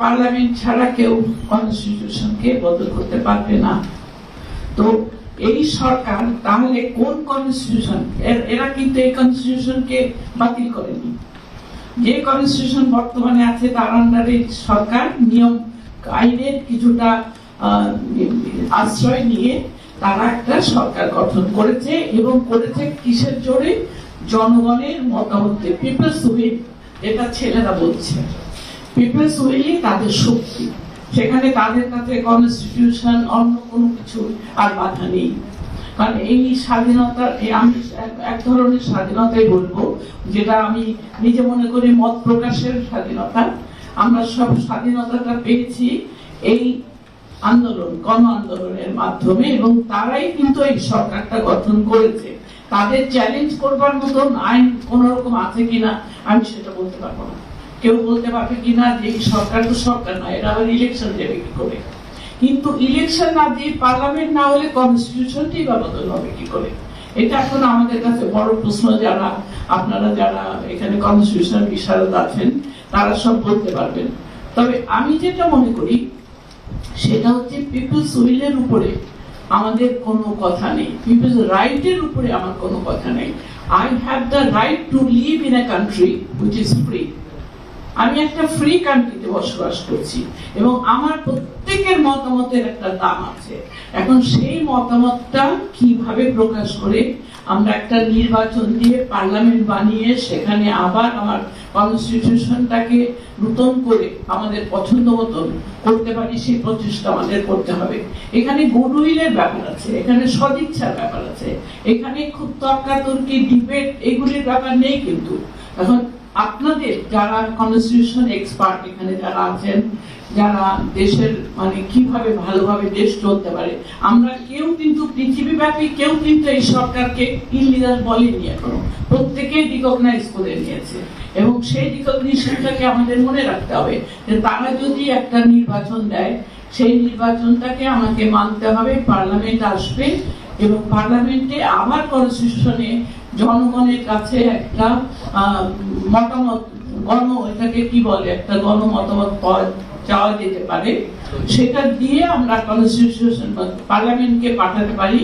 Parliament ছাড়া কেউ কনস্টিটিউশনকে বদল করতে পারবে না। তো এই সরকার তাহলে কোন কনস্টিটিউশন? এরা কিন্তু এই কনস্টিটিউশনকে বাতিল করেনি। যে কনস্টিটিউশন বর্তমানে আছে, তার আন্ডারে সরকার নিয়ম, আইনের কিছুটা আশ্রয় নিয়ে তারা একটা সরকার গঠন করেছে এবং করেছে কিসের জোরে? জনগণের মতামতে পিপলস উইল এটা ছেলেরা বলছে। পিপলস উইলই তাদের শক্তি। সেখানে তাদের কাছে কনস্টিটিউশন অন্য কোনো কিছু আর বাধা নেই। কারণ এই স্বাধীনতা আমি এক ধরনের স্বাধীনতাই বলব, যেটা আমি নিজে মনে করি মত প্রকাশের স্বাধীনতা। আমরা সব স্বাধীনতাটা পেয়েছি এই আন্দোলন, গণ আন্দোলনের মাধ্যমে এবং তারাই কিন্তু এই সরকারটা গঠন করেছে। তাদের চ্যালেঞ্জ করবার মতন আইন কোন রকম আছে কিনা আমি সেটা বলতে পারব না। কেউ বলতে পারবে কি, না যে সরকার তো সরকার নয়, এরা আবার ইলেকশন দেবে কি করে? কিন্তু ইলেকশন না দিয়ে পার্লামেন্ট না হলে কনস্টিটিউশনটি বা বদল হবে কি করে? এটা এখন আমাদের কাছে বড় প্রশ্ন, যারা, আপনারা যারা এখানে কনস্টিটিউশন বিশারদ আছেন, তারা সব বলতে পারবেন। তবে আমি যেটা মনে করি, সেটা হচ্ছে পিপলস উইলের উপরে আমাদের কোনো কথা নেই। পিপলস রাইটের উপরে আমার কোনো কথা নেই। I have the right to live in a country which is free আমি একটা ফ্রি কান্ট্রিতে বসবাস করছি এবং আমার প্রত্যেকের মতামতের একটা দাম আছে। এখন সেই মতামতটা কীভাবে প্রকাশ করে? আমরা একটা নির্বাচন দিয়ে পার্লামেন্ট বানিয়ে সেখানে আবার আমার কনস্টিটিউশনটাকে নূতন করে আমাদের পছন্দ মতন করতে পারি, সেই প্রচেষ্টা আমাদের করতে হবে। এখানে গুডউইলের ব্যাপার আছে, এখানে সদিচ্ছার ব্যাপার আছে, এখানে খুব তর্কাতর্কি, ডিবেট, এগুলির ব্যাপার নেই কিন্তু। এখন আপনাদের যারা কনস্টিটিউশন এক্সপার্ট এখানে যারা আছেন, যারা দেশের মানে কীভাবে ভালোভাবে দেশ চলতে পারে, আমরা কেউ কিন্তু পৃথিবীব্যাপী কেউ কিন্তু এই সরকারকে ইলিগাল বলেনি এখনও প্রত্যেকেই রিকগনাইজ করে নিয়েছে। এবং সেই রিকগনিশনটাকে আমাদের মনে রাখতে হবে যে তারা যদি একটা নির্বাচন দেয়, সেই নির্বাচনটাকে আমাকে মানতে হবে, পার্লামেন্ট আসবে এবং পার্লামেন্টে আবার কনস্টিটিউশনে জনগণের কাছে একটা মতামত, গণ, এটাকে কি বলে, একটা গণ মতামত চাওয়া যেতে পারে। সেটা দিয়ে আমরা কনস্টিটিউশন পার্লামেন্টকে পাঠাতে পারি।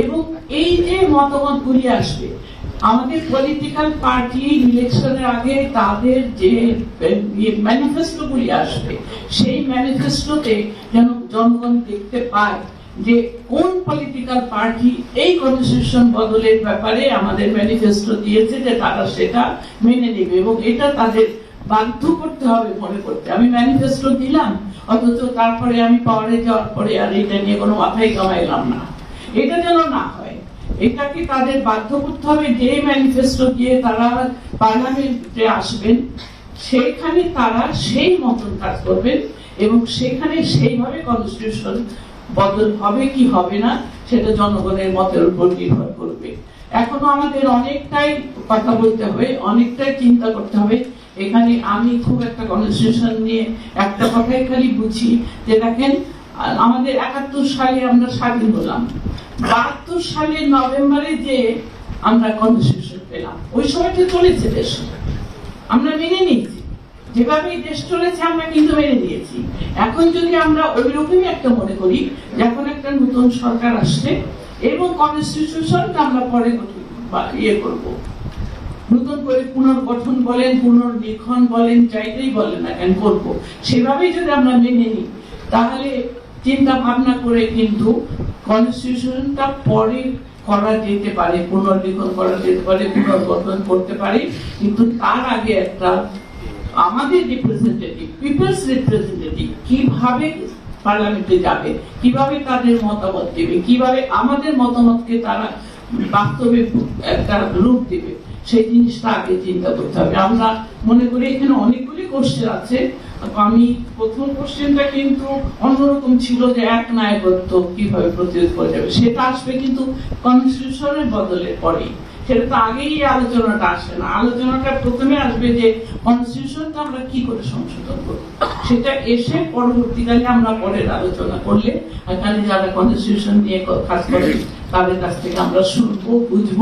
এবং এই যে মতামতগুলি আসবে, আমাদের পলিটিক্যাল পার্টি ইলেকশনের আগে তাদের যে ম্যানিফেস্টো গুলি আসবে, সেই ম্যানিফেস্টোতে যেন জনগণ দেখতে পায়। যে কোন পলিটিক্যাল পার্টি এই কনস্টিটিউশন বদলের ব্যাপারে আমাদের ম্যানিফেস্টো দিয়েছে যে তারা সেটা মেনে নেবে এবং এটা তাদের বাধ্য করতে হবে মনে করতে। আমি ম্যানিফেস্টো দিলাম, অথচ তারপরে আমি পাওয়ারে যাওয়ার পরে আর এটা নিয়ে কোনো মাথায় কামাইলাম না। এটা যেন না হয়, এটাকে তাদের বাধ্য করতে হবে যে ম্যানিফেস্টো দিয়ে তারা পার্লামেন্টে আসবেন, সেখানে তারা সেই মতন কাজ করবেন এবং সেখানে সেইভাবে কনস্টিটিউশন বদল হবে কি হবে না, সেটা জনগণের মতের উপর নির্ভর করবে। এখনও আমাদের অনেকটাই কথা বলতে হবে, অনেকটাই চিন্তা করতে হবে। এখানে আমি খুব একটা কনস্টিটিউশন নিয়ে একটা কথাই খালি বুঝি যে দেখেন, আমাদের একাত্তর সালে আমরা স্বাধীন হলাম। বাহাত্তর সালের নভেম্বরে যে আমরা কনস্টিটিউশন পেলাম, ওই সময়টা চলেছে দেশ আমরা মেনে নিয়েছি। যেভাবে দেশ চলেছে, আমরা কিন্তু মেনে নিয়েছি। এখন যদি আমরা ওই রকমই একটা মনে করি এখন একটা নতুন সরকার আসছে এবং কনস্টিটিউশনটা আমরা পরে ইয়ে করব। নতুন করে পুনর্গঠন বলেন পুনর্লিখন বলেন চাইতেই বলেন না কেন, করব। সেভাবেই যদি আমরা মেনে নিই, তাহলে চিন্তা ভাবনা করে কিন্তু কনস্টিটিউশনটা পরে করা যেতে পারে পুনর্লিখন করা যেতে পারে, পুনর্গঠন করতে পারে। কিন্তু তার আগে একটা আমাদের রিপ্রেজেন্টেটিভ পিপলস রিপ্রেজেন্টেটিভ কীভাবে পার্লামেন্টে যাবে, কীভাবে তাদের মতামত দেবে, কীভাবে আমাদের মতামতকে তারা বাস্তবে একটা রূপ দেবে, সেই জিনিসটা আগে চিন্তা করতে হবে। আমরা মনে করি এখানে অনেকগুলি কোশ্চেন আছে। আমি প্রথম কোশ্চেনটা কিন্তু অন্যরকম ছিল যে এক নায়কত্ব কীভাবে প্রতিরোধ করা যাবে? সেটা আসবে কিন্তু কনস্টিটিউশনের বদলের পরেই। সেটা তো আগেই আলোচনাটা আসবে না। আলোচনাটা প্রথমে আসবে যে কনস্টিটিউশনটা আমরা কি করে সংশোধন করব? সেটা এসে পরবর্তীকালে আমরা পরের আলোচনা করলে এখানে যারা কনস্টিটিউশন নিয়ে কাজ করেন তাদের কাছ থেকে আমরা শুনব, বুঝব।